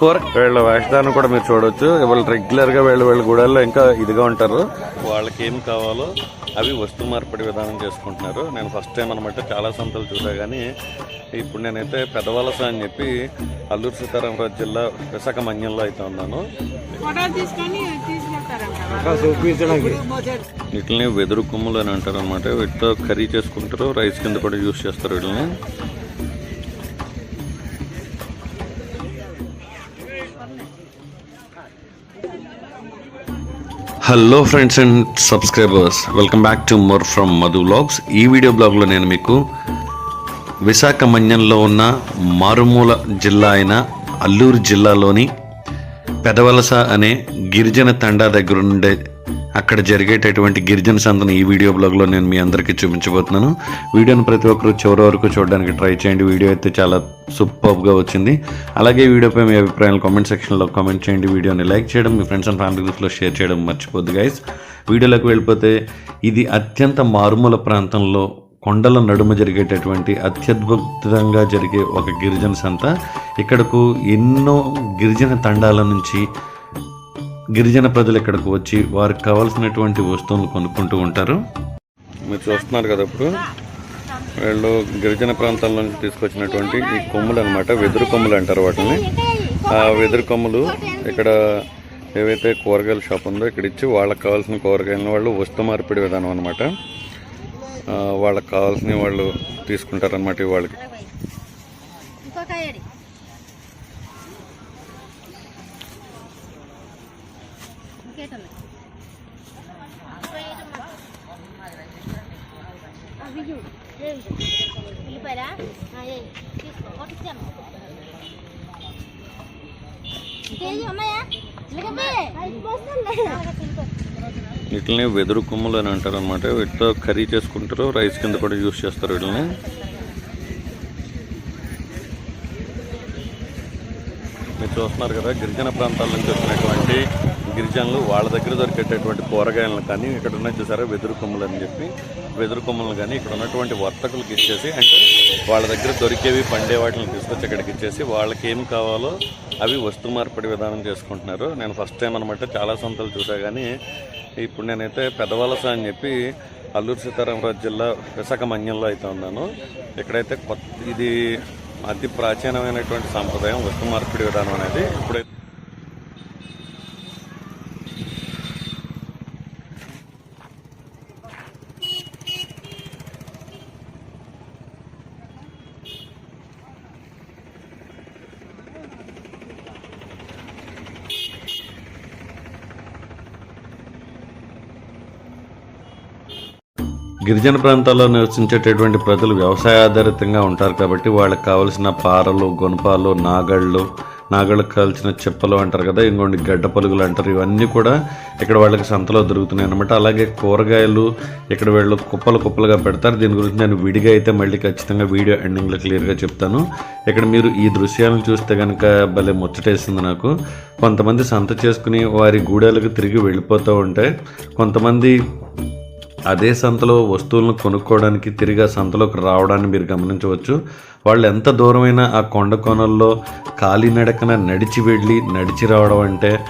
కూర? వీళ్ళ వేషధానం కూడా మీరు చూడొచ్చు. వాళ్ళు రెగ్యులర్గా వీళ్ళు వీళ్ళ గుడాల్లో ఇంకా ఇదిగా ఉంటారు. వాళ్ళకి ఏం కావాలో అవి వస్తు మార్పిడి విధానం చేసుకుంటున్నారు. నేను ఫస్ట్ టైం అనమాట చాలా సంతలు చూసా కానీ ఇప్పుడు నేనైతే పెదవలస అని చెప్పి అల్లూరు సీతారామరాజు జిల్లా విశాఖ మన్యంలో అయితే ఉన్నాను. వీటిని వెదురు కొమ్ములు అని అంటారు అనమాట వీటితో కర్రీ చేసుకుంటారు రైస్ కింద కూడా యూస్ చేస్తారు వీటిని hello friends and subscribers welcome back to more from Madhu blogs ఈ వీడియో బ్లాగ్లో నేను మీకు విశాఖ మన్యంలో ఉన్న మారుమూల జిల్లా అయిన అల్లూరు జిల్లాలోని పెదవలస అనే గిరిజన తండా దగ్గరుండే అక్కడ జరిగేటటువంటి గిరిజన సంతను ఈ వీడియో బ్లాగ్లో నేను మీ అందరికీ చూపించబోతున్నాను. వీడియోని ప్రతి ఒక్కరు చివరి వరకు చూడడానికి ట్రై చేయండి. వీడియో అయితే చాలా సూపర్గా వచ్చింది. అలాగే వీడియోపై మీ అభిప్రాయాలు కామెంట్ సెక్షన్లో కామెంట్ చేయండి. వీడియోని లైక్ చేయడం మీ ఫ్రెండ్స్ అండ్ ఫ్యామిలీ గ్రూప్లో షేర్ చేయడం మర్చిపోద్దు గైస్ వీడియోలోకి వెళ్ళిపోతే ఇది అత్యంత మారుమూల ప్రాంతంలో కొండల నడుమ జరిగేటటువంటి అత్యద్భుతంగా జరిగే ఒక గిరిజన సంత. ఇక్కడకు ఎన్నో గిరిజన తండాల నుంచి గిరిజన ప్రజలు ఇక్కడికి వచ్చి వారికి కావాల్సినటువంటి వస్తువులు కొనుక్కుంటూ ఉంటారు. మీరు చూస్తున్నారు కదా ఇప్పుడు. వీళ్ళు గిరిజన ప్రాంతాల నుంచి తీసుకొచ్చినటువంటి ఈ కొమ్ములు అనమాట వెదురు కొమ్ములు అంటారు వాటిని. ఆ వెదురు కొమ్ములు ఇక్కడ ఏవైతే కూరగాయల షాప్ ఉందో ఇక్కడ ఇచ్చి వాళ్ళకి కావాల్సిన కూరగాయలను వాళ్ళు వస్తు మార్పిడి విధానం అనమాట వాళ్ళకి కావాల్సిన వాళ్ళు తీసుకుంటారనమాట వాళ్ళకి ఇంకొక ఏడి ఇంకేటన్నాయి అవి వెళ్ళిపోయారా? తీసుకో వీటిని వెదురు కొమ్ములు అని అంటారు అనమాట వీటితో కర్రీ చేసుకుంటారు. రైస్ కింద కూడా యూస్ చేస్తారు వీటిని మీరు చూస్తున్నారు కదా గిరిజన ప్రాంతాల నుంచి వచ్చినటువంటి గిరిజనులు వాళ్ళ దగ్గర దొరికేటటువంటి కూరగాయలను కానీ ఇక్కడ ఉన్న చూసారా వెదురు కొమ్మలు అని చెప్పి వెదురు కొమ్మలు కానీ ఇక్కడ ఉన్నటువంటి వర్తకులకు ఇచ్చేసి అంటే వాళ్ళ దగ్గర దొరికేవి పండే వాటిని తీసుకొచ్చి ఇక్కడికి ఇచ్చేసి వాళ్ళకి ఏం కావాలో అవి వస్తు మార్పిడి విధానం చేసుకుంటున్నారు. నేను ఫస్ట్ టైం అనమాట చాలా సంతలు చూసా కానీ ఇప్పుడు నేనైతే పెదవలస అని చెప్పి అల్లూరు సీతారామరాజు జిల్లా విశాఖ మన్యంలో అయితే ఉన్నాను. ఇక్కడైతే కొత్త ఇది అతి ప్రాచీనమైనటువంటి సాంప్రదాయం వస్తు మార్పిడి విధానం అనేది ఇప్పుడైతే గిరిజన ప్రాంతాల్లో నివసించేటటువంటి ప్రజలు వ్యవసాయ ఆధారితంగా ఉంటారు కాబట్టి వాళ్ళకి కావలసిన పారలు గొనపాలు నాగళ్ళు నాగళ్ళకు కావాల్సిన చెప్పలు అంటారు కదా ఇంకోటి గడ్డ పలుగులు అంటారు ఇవన్నీ కూడా ఇక్కడ వాళ్ళకి సంతలో దొరుకుతున్నాయి అనమాట అలాగే కూరగాయలు ఇక్కడ వీళ్ళు కుప్పలు కుప్పలుగా పెడతారు. దీని గురించి నేను విడిగా అయితే మళ్ళీ ఖచ్చితంగా వీడియో ఎండింగ్లో క్లియర్గా చెప్తాను. ఇక్కడ మీరు ఈ దృశ్యాలను చూస్తే కనుక భలే ముచ్చటేసింది నాకు. కొంతమంది సంత చేసుకుని వారి గూడెలకు తిరిగి వెళ్ళిపోతూ ఉంటే కొంతమంది అదే సంతలో వస్తువులను కొనుక్కోవడానికి తిరిగి ఆ సంతలోకి రావడాన్ని మీరు గమనించవచ్చు. వాళ్ళు ఎంత దూరమైనా ఆ కొండ కోణల్లో కాలినడకన నడిచి వెళ్ళి నడిచి రావడం అంటే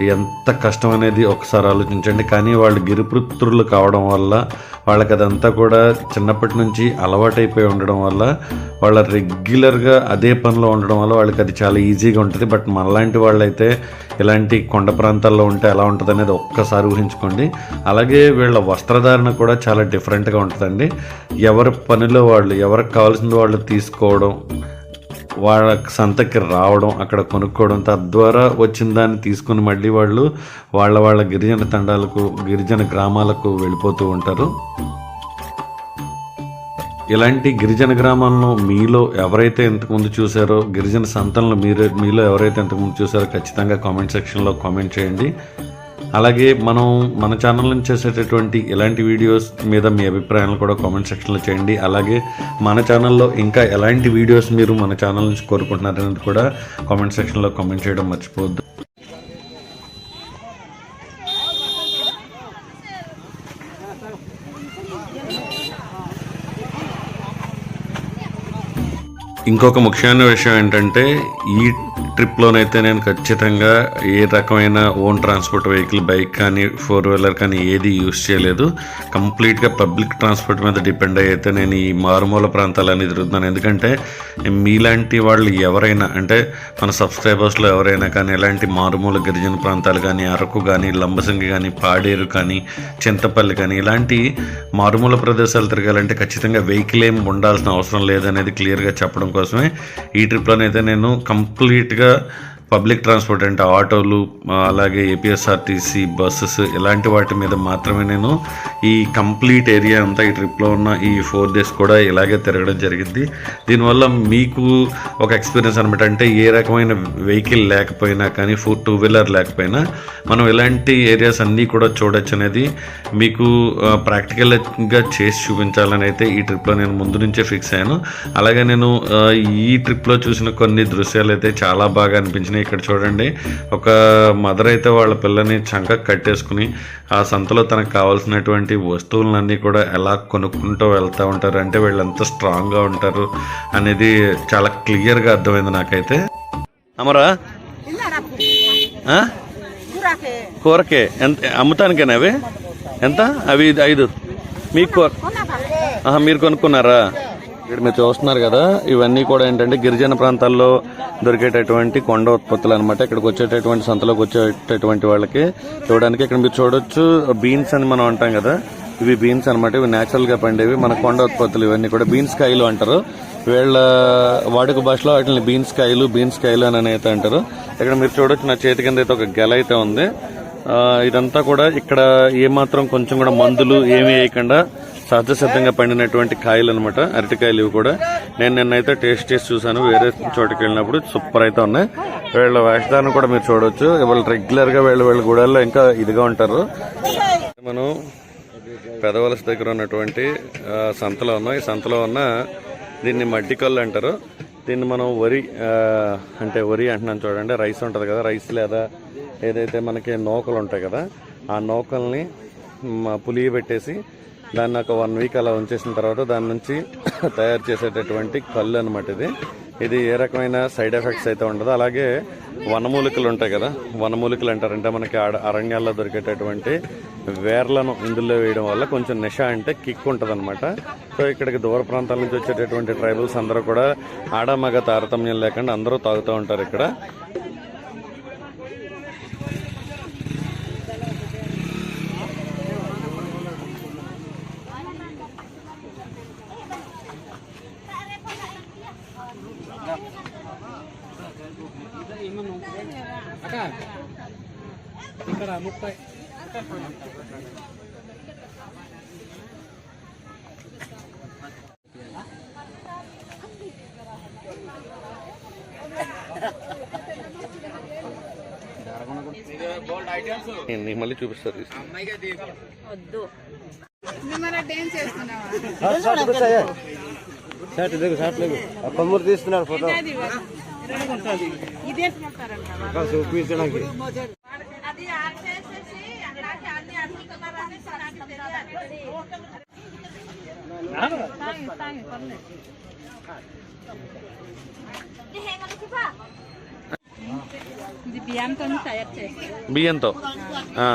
ఎంత కష్టం అనేది ఒకసారి ఆలోచించండి. కానీ వాళ్ళు గిరిపుత్రులు కావడం వల్ల వాళ్ళకి అదంతా కూడా చిన్నప్పటి నుంచి అలవాటైపోయి ఉండడం వల్ల వాళ్ళ రెగ్యులర్గా అదే పనిలో ఉండడం వల్ల వాళ్ళకి అది చాలా ఈజీగా ఉంటుంది. బట్ మనలాంటి వాళ్ళైతే ఇలాంటి కొండ ప్రాంతాల్లో ఉంటే ఎలా ఉంటుంది అనేది ఒక్కసారి ఊహించుకోండి. అలాగే వీళ్ళ వస్త్రధారణ కూడా చాలా డిఫరెంట్గా ఉంటుందండి. ఎవరి పనిలో వాళ్ళు ఎవరికి కావాల్సింది వాళ్ళు తీసుకోవడం వాళ్ళ సంతకి రావడం అక్కడ కొనుక్కోవడం తద్వారా వచ్చిన దాన్ని తీసుకుని మళ్ళీ వాళ్ళు వాళ్ళ వాళ్ళ గిరిజన తండాలకు గిరిజన గ్రామాలకు వెళ్ళిపోతూ ఉంటారు. ఇలాంటి గిరిజన గ్రామాలను మీలో ఎవరైతే ఇంతకుముందు చూసారో గిరిజన సంతలను మీరు మీలో ఎవరైతే ఇంతకుముందు చూసారో ఖచ్చితంగా కామెంట్ సెక్షన్లో కామెంట్ చేయండి. అలాగే మనం మన ఛానల్ నుంచి చేసేటటువంటి ఇలాంటి వీడియోస్ మీద మీ అభిప్రాయాలు కూడా కామెంట్ సెక్షన్లో చేయండి. అలాగే మన ఛానల్లో ఇంకా ఎలాంటి వీడియోస్ మీరు మన ఛానల్ నుంచి కోరుకుంటున్నారనేది కూడా కామెంట్ సెక్షన్లో కామెంట్ చేయడం మర్చిపోవద్దు. ఇంకొక ముఖ్యమైన విషయం ఏంటంటే ఈ ట్రిప్లోనైతే నేను ఖచ్చితంగా ఏ రకమైన ఓన్ ట్రాన్స్పోర్ట్ వెహికల్ బైక్ కానీ ఫోర్ వీలర్ కానీ ఏది యూస్ చేయలేదు. కంప్లీట్గా పబ్లిక్ ట్రాన్స్పోర్ట్ మీద డిపెండ్ అయ్యి అయితే నేను ఈ మారుమూల ప్రాంతాలన్నీ తిరుగుతున్నాను. ఎందుకంటే మీలాంటి వాళ్ళు ఎవరైనా అంటే మన సబ్స్క్రైబర్స్లో ఎవరైనా కానీ ఎలాంటి మారుమూల గిరిజన ప్రాంతాలు కానీ అరకు కానీ లంబసింగి కానీ పాడేరు కానీ చింతపల్లి కానీ ఇలాంటి మారుమూల ప్రదేశాలు తిరగాలంటే ఖచ్చితంగా వెహికల్ ఏం ఉండాల్సిన అవసరం లేదనేది క్లియర్గా చెప్పడం కోసమే ఈ ట్రిప్లోనైతే నేను కంప్లీట్ కంప్లీట్గా పబ్లిక్ ట్రాన్స్పోర్ట్ అంటే ఆటోలు అలాగే ఏపీఎస్ఆర్టీసీ బస్సెస్ ఇలాంటి వాటి మీద మాత్రమే నేను ఈ కంప్లీట్ ఏరియా అంతా ఈ ట్రిప్లో ఉన్న ఈ ఫోర్ డేస్ కూడా ఇలాగే తిరగడం జరిగింది. దీనివల్ల మీకు ఒక ఎక్స్పీరియన్స్ అనమాట అంటే ఏ రకమైన వెహికల్ లేకపోయినా కానీ ఫోర్ టూ వీలర్ లేకపోయినా మనం ఇలాంటి ఏరియాస్ అన్నీ కూడా చూడొచ్చు అనేది మీకు ప్రాక్టికల్గా చేసి చూపించాలని అయితే ఈ ట్రిప్లో నేను ముందు నుంచే ఫిక్స్ అయ్యాను. అలాగే నేను ఈ ట్రిప్లో చూసిన కొన్ని దృశ్యాలు అయితే చాలా బాగా అనిపించినాయి. ఇక్కడ చూడండి. ఒక మదర్ అయితే వాళ్ళ పిల్లని చంక కట్టేసుకుని ఆ సంతలో తనకు కావాల్సినటువంటి వస్తువులన్నీ కూడా ఎలా కొనుక్కుంటూ వెళ్తూ ఉంటారు అంటే వీళ్ళు ఎంత స్ట్రాంగ్గా ఉంటారు అనేది చాలా క్లియర్గా అర్థమైంది నాకైతే. అమరా? కూరకే. ఎంత అమ్ముతానికేనా అవి? ఎంత? అవి ఐదు. మీకు కూర మీరు కొనుక్కున్నారా? ఇక్కడ మీరు చూస్తున్నారు కదా ఇవన్నీ కూడా ఏంటంటే గిరిజన ప్రాంతాల్లో దొరికేటటువంటి కొండ ఉత్పత్తులు అనమాట ఇక్కడికి వచ్చేటటువంటి సంతలోకి వచ్చేటటువంటి వాళ్ళకి చూడడానికి ఇక్కడ మీరు చూడొచ్చు బీన్స్ అని మనం అంటాం కదా. ఇవి బీన్స్ అనమాట ఇవి నేచురల్గా పండేవి. మన కొండ ఉత్పత్తులు ఇవన్నీ కూడా బీన్స్ కాయలు అంటారు. వీళ్ళ వాడుక భాషలో వాటిని బీన్స్ కాయలు బీన్స్ కాయలు అని అయితే అంటారు. ఇక్కడ మీరు చూడొచ్చు నా చేతి కింద అయితే ఒక గెల అయితే ఉంది. ఇదంతా కూడా ఇక్కడ ఏమాత్రం కొంచెం కూడా మందులు ఏమీ వేయకుండా సహజసిద్ధంగా పండినటువంటి కాయలు అనమాట అరటికాయలు ఇవి కూడా. నేను నిన్నైతే టేస్ట్ చేసి చూసాను వేరే చోటుకి వెళ్ళినప్పుడు సూపర్ అయితే ఉన్నాయి. వీళ్ళ వేషధారణ కూడా మీరు చూడవచ్చు వాళ్ళు రెగ్యులర్గా వీళ్ళు వీళ్ళ గుడల్లో ఇంకా ఇదిగా ఉంటారు. మనం పెదవలస దగ్గర ఉన్నటువంటి సంతలో ఉన్నాం. ఈ సంతలో ఉన్న దీన్ని మడ్డి కళ్ళు అంటారు. దీన్ని మనం వరి అంటే వరి అంటున్నాను చూడండి. రైస్ ఉంటుంది కదా రైస్ లేదా ఏదైతే మనకి నూకలు ఉంటాయి కదా ఆ నూకల్ని పులియబెట్టేసి దాన్ని ఒక వన్ వీక్ అలా ఉంచేసిన తర్వాత దాని నుంచి తయారు చేసేటటువంటి కళ్ళు అనమాట ఇది. ఇది ఏ రకమైన సైడ్ ఎఫెక్ట్స్ అయితే ఉండదు అలాగే వనమూలికలు ఉంటాయి కదా వనమూలికలు అంటారంటే మనకి ఆడ అరణ్యాల్లో దొరికేటటువంటి వేర్లను ఇందులో వేయడం వల్ల కొంచెం నిష అంటే కిక్ ఉంటుంది అనమాట సో ఇక్కడికి దూర ప్రాంతాల నుంచి వచ్చేటటువంటి ట్రైబల్స్ అందరూ కూడా ఆడమగ తారతమ్యం లేకుండా అందరూ తాగుతూ ఉంటారు ఇక్కడ. నేను నీకు మళ్ళీ చూపిస్తారు కొమ్మూరు తీస్తున్నాడు ఫోటో. చూపించడానికి ఇది బియ్యంతో తయారు చేస్తారు బియ్యంతో ఆ,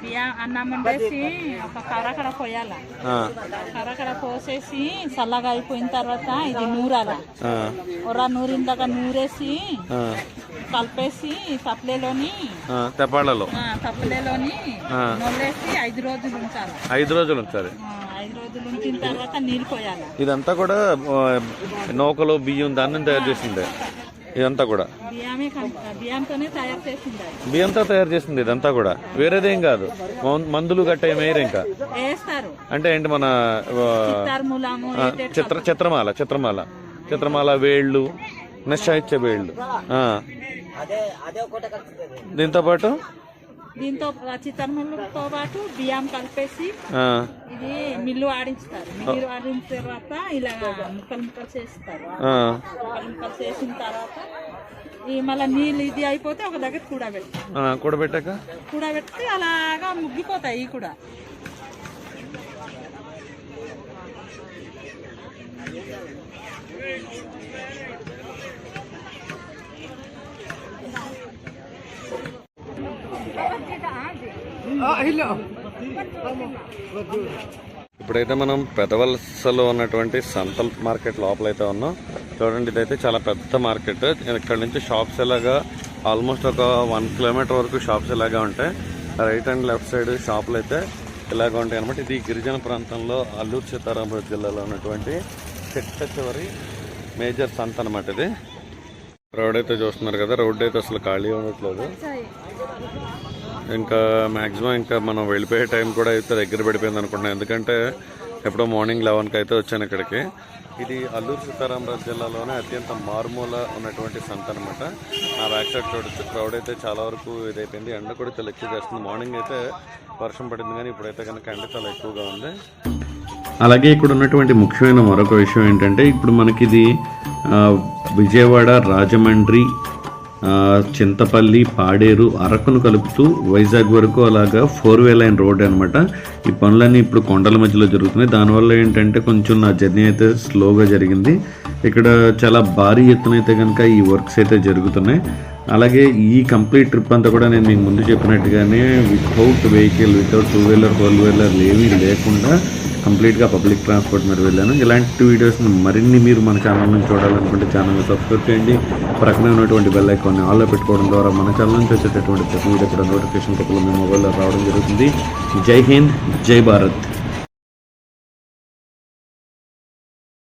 బియ్యం అన్నం వండేసి ఒక కరకడ పోయాల ఆ, కరకడ పోసేసి చల్లగా అయిపోయిన తర్వాత ఇది నూరాల ఆ, ఒర నూరిన దాకా నూరేసి ఆ, కలిపేసి తప్పలేలోని తెప్పాళ్ళలో. తప్పలేలోని. నొల్లేసి ఐదు రోజులు ఉంచాలి. ఐదు రోజులు ఉంచాలి. పోయాలి. ఇదంతా కూడా నౌకలు బియ్యం దాన్ని తయారు చేసిందే. ఇదంతా కూడా. బియ్యంతో తయారు చేసింది ఇదంతా కూడా. వేరేదేం కాదు. మందులు గట్ట ఏమేయరు ఇంకా. అంటే ఏంటి మన చిత్ర చిత్రమాల చిత్రమాల. చిత్రమాల వేళ్ళు నిశ్చయ ఇచ్చే వేళ్ళు. దీంతో పాటు? దీంతో చిత్తర్ములతో పాటు బియ్యం కలిపేసి ఇది మిల్లు ఆడించుతారు. మిల్లు ఆడించిన తర్వాత ఇలా ముక్కలు ముక్కలు చేస్తారు. ముక్కలు ముక్కలు చేసిన తర్వాత ఈ మళ్ళీ నీళ్ళు ఇది అయిపోతే ఒక దగ్గర ఆ, కూడబెట్టాక? కూడబెడితే అలాగా ముగ్గిపోతాయి కూడా. ఇప్పుడైతే మనం పెదవలసలో ఉన్నటువంటి సంతల్ మార్కెట్ లోపల అయితే ఉన్నాం. చూడండి ఇదైతే చాలా పెద్ద మార్కెట్. ఇక్కడ నుంచి షాప్స్ ఎలాగా ఆల్మోస్ట్ ఒక వన్ కిలోమీటర్ వరకు షాప్స్ ఇలాగా ఉంటాయి. రైట్ అండ్ లెఫ్ట్ సైడ్ షాపులు అయితే ఇలాగ ఉంటాయి అనమాట ఇది గిరిజన ప్రాంతంలో అల్లూరు సీతారామరాజు జిల్లాలో ఉన్నటువంటి చెట్ట చివరి మేజర్ సంత అనమాట ఇది. రోడ్ అయితే చూస్తున్నారు కదా రోడ్ అయితే అసలు ఖాళీ ఉండట్లేదు. ఇంకా మ్యాక్సిమం ఇంకా మనం వెళ్ళిపోయే టైం కూడా అయితే దగ్గర పడిపోయింది అనుకుంటున్నాను. ఎందుకంటే ఎప్పుడో మార్నింగ్ లెవెన్కి అయితే వచ్చాను ఇక్కడికి. ఇది అల్లూరు సీతారామరాజు జిల్లాలోనే అత్యంత మారుమూల ఉన్నటువంటి సంత అనమాట నా బ్యాక్ సైడ్ చూడొచ్చు క్రౌడ్ అయితే చాలా వరకు ఇదైపోయింది. ఎండ కూడా చాలా ఎక్కువ చేస్తుంది మార్నింగ్ అయితే వర్షం పడింది కానీ ఇప్పుడైతే కనుక ఎండ చాలా ఎక్కువగా ఉంది. అలాగే ఇక్కడ ఉన్నటువంటి ముఖ్యమైన మరొక విషయం ఏంటంటే ఇప్పుడు మనకి ఇది విజయవాడ రాజమండ్రి చింతపల్లి పాడేరు అరకును కలుపుతూ వైజాగ్ వరకు అలాగా ఫోర్ వే లైన్ రోడ్ అనమాట ఈ పనులన్నీ ఇప్పుడు కొండల మధ్యలో జరుగుతున్నాయి. దానివల్ల ఏంటంటే కొంచెం నా జర్నీ అయితే స్లోగా జరిగింది. ఇక్కడ చాలా భారీ ఎత్తున అయితే కనుక ఈ వర్క్స్ అయితే జరుగుతున్నాయి. అలాగే ఈ కంప్లీట్ ట్రిప్ అంతా కూడా నేను మీకు ముందు చెప్పినట్టుగానే without vehicle without two wheeler four wheeler ఏమీ లేకుండా కంప్లీట్గా పబ్లిక్ ట్రాన్స్పోర్ట్ మీద వెళ్ళాను. ఇలాంటి వీడియోస్ని మరిన్ని మీరు మన ఛానల్ నుంచి చూడాలనుకుంటే ఛానల్ని సబ్స్క్రైబ్ చేయండి. ప్రక్కనే ఉన్నటువంటి బెల్ ఐకాన్ని ఆల్లో పెట్టుకోవడం ద్వారా మన ఛానల్ నుంచి వచ్చేటటువంటి ప్రతి వీడియో కూడా నోటిఫికేషన్ కప్పులు మీ మొబైల్లో రావడం జరుగుతుంది. జై హింద్ జై భారత్.